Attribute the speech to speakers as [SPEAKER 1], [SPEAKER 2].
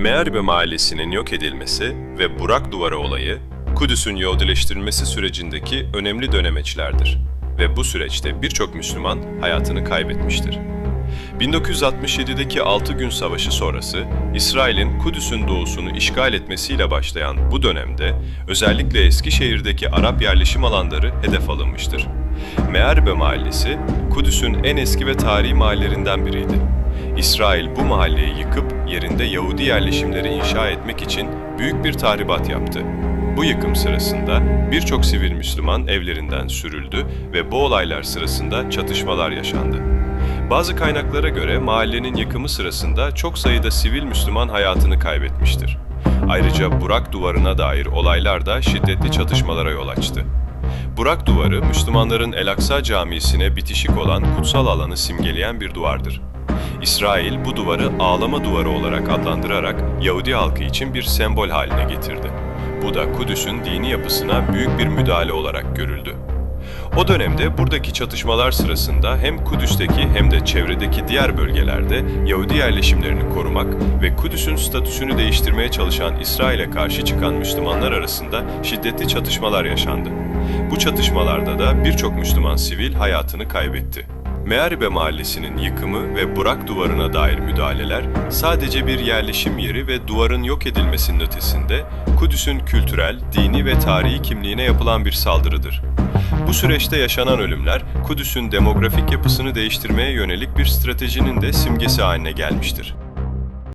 [SPEAKER 1] Meğerbe mahallesinin yok edilmesi ve Burak Duvarı olayı, Kudüs'ün Yahudileştirilmesi sürecindeki önemli dönemeçlerdir ve bu süreçte birçok Müslüman hayatını kaybetmiştir. 1967'deki 6 gün savaşı sonrası İsrail'in Kudüs'ün doğusunu işgal etmesiyle başlayan bu dönemde özellikle Eskişehir'deki Arap yerleşim alanları hedef alınmıştır. Meğerbe Mahallesi Kudüs'ün en eski ve tarihi mahallelerinden biriydi. İsrail bu mahalleyi yıkıp yerinde Yahudi yerleşimleri inşa etmek için büyük bir tahribat yaptı. Bu yıkım sırasında birçok sivil Müslüman evlerinden sürüldü ve bu olaylar sırasında çatışmalar yaşandı. Bazı kaynaklara göre mahallenin yıkımı sırasında çok sayıda sivil Müslüman hayatını kaybetmiştir. Ayrıca Burak Duvarı'na dair olaylar da şiddetli çatışmalara yol açtı. Burak Duvarı, Müslümanların El Aksa Camisi'ne bitişik olan kutsal alanı simgeleyen bir duvardır. İsrail bu duvarı ağlama duvarı olarak adlandırarak Yahudi halkı için bir sembol haline getirdi. Bu da Kudüs'ün dini yapısına büyük bir müdahale olarak görüldü. O dönemde buradaki çatışmalar sırasında hem Kudüs'teki hem de çevredeki diğer bölgelerde Yahudi yerleşimlerini korumak ve Kudüs'ün statüsünü değiştirmeye çalışan İsrail'e karşı çıkan Müslümanlar arasında şiddetli çatışmalar yaşandı. Bu çatışmalarda da birçok Müslüman sivil hayatını kaybetti. Mearibe Mahallesi'nin yıkımı ve Burak Duvarı'na dair müdahaleler sadece bir yerleşim yeri ve duvarın yok edilmesinin ötesinde Kudüs'ün kültürel, dini ve tarihi kimliğine yapılan bir saldırıdır. Bu süreçte yaşanan ölümler Kudüs'ün demografik yapısını değiştirmeye yönelik bir stratejinin de simgesi haline gelmiştir.